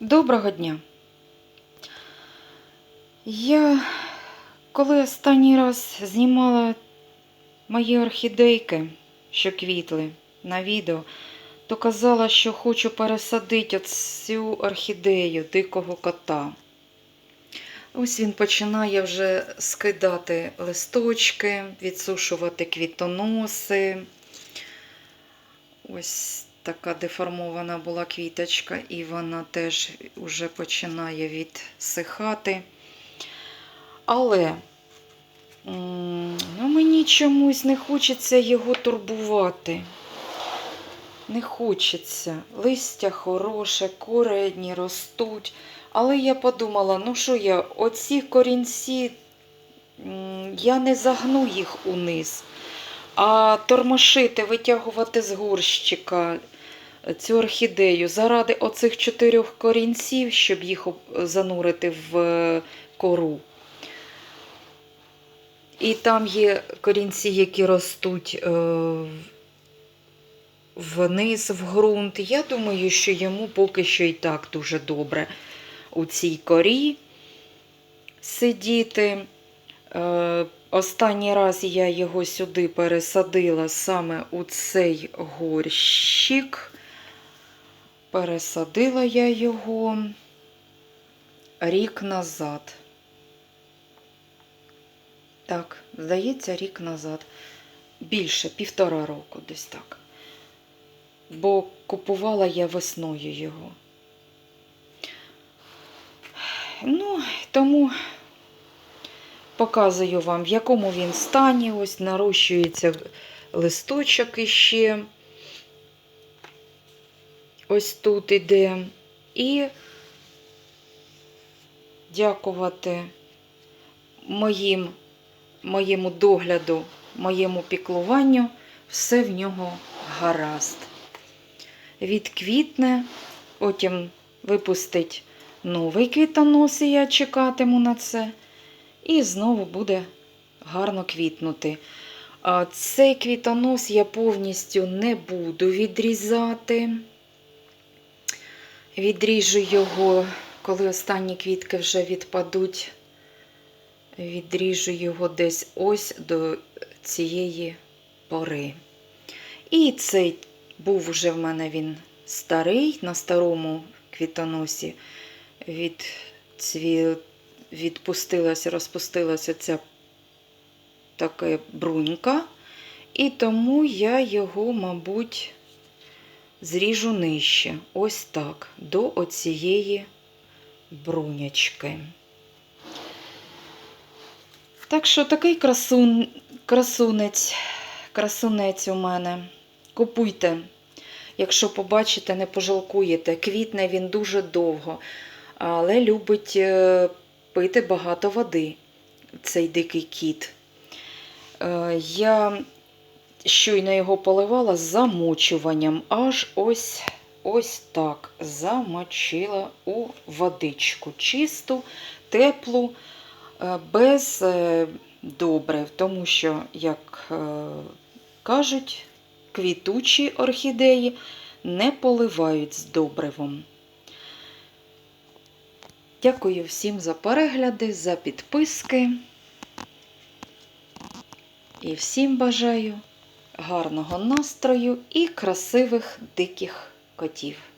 Доброго дня. Я коли останній раз знімала мої орхідейки, що квітли на відео, то казала, що хочу пересадити цю орхідею дикого кота. Ось він починає вже скидати листочки, відсушувати квітоноси. Ось така деформована була квіточка, і вона теж вже починає відсихати. Але ну, мені чомусь не хочеться його турбувати. Не хочеться. Листя хороше, корені ростуть. Але я подумала, ну що я, оці корінці, я не загну їх униз. А тормошити, витягувати з горщика цю орхідею заради оцих чотирьох корінців, щоб їх занурити в е, кору. І там є корінці, які ростуть е, вниз, в ґрунт. Я думаю, що йому поки що і так дуже добре у цій корі сидіти. Останній раз я його сюди пересадила саме у цей горщик. Пересадила я його рік назад. Так, здається, рік назад. Більше півтора року десь так. Бо купувала я весною його. Ну, тому показую вам, в якому він стані. Ось нарощується листочок іще. Ось тут іде. І дякувати моїм, моєму догляду, моєму піклуванню, все в нього гаразд. Відквітне, потім випустить новий квітонос, і я чекатиму на це. І знову буде гарно квітнути. Цей квітонос я повністю не буду відрізати. Відріжу його, коли останні квітки вже відпадуть. Відріжу його десь ось до цієї пори. І цей був вже в мене він старий, на старому квітоносі від цві... відпустилася, розпустилася ця така брунька. І тому я його, мабуть, зріжу нижче. Ось так, до оцієї брунячки. Так що такий красун, красунець, красунець у мене. Купуйте. Якщо побачите, не пожалкуєте. Квітне він дуже довго, але любить е, пити багато води, цей дикий кіт. Е, Я щойно його поливала з замочуванням, аж ось ось так замочила у водичку. Чисту, теплу, е, без е, добрив, тому що, як кажуть, квітучі орхідеї не поливають з добривом. Дякую всім за перегляди, за підписки. І всім бажаю гарного настрою і красивих диких котів.